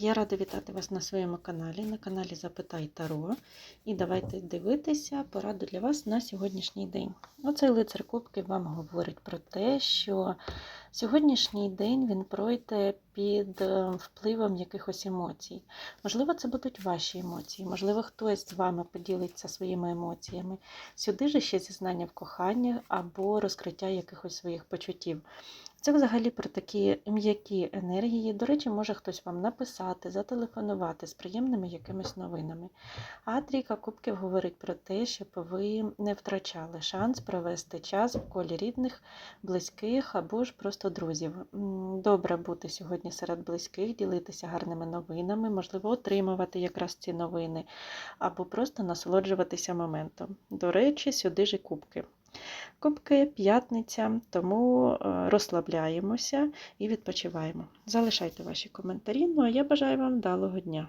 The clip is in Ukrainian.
Я рада вітати вас на своєму каналі, на каналі Запитай Таро. І давайте дивитися пораду для вас на сьогоднішній день. Оцей лицар Кубки вам говорить про те, що сьогоднішній день він пройде під е, впливом якихось емоцій. Можливо, це будуть ваші емоції, можливо, хтось з вами поділиться своїми емоціями. Сюди ж ще зізнання в коханні або розкриття якихось своїх почуттів. Це взагалі про такі м'які енергії. До речі, може хтось вам написати, зателефонувати з приємними якимись новинами. А трійка кубків говорить про те, щоб ви не втрачали шанс провести час в колі рідних, близьких або ж просто друзів. Добре бути сьогодні серед близьких, ділитися гарними новинами, можливо, отримувати якраз ці новини, або просто насолоджуватися моментом. До речі, сюди ж і кубки. Кубки п'ятниця, тому е, розслабляємося і відпочиваємо. Залишайте ваші коментарі. Ну а я бажаю вам вдалого дня.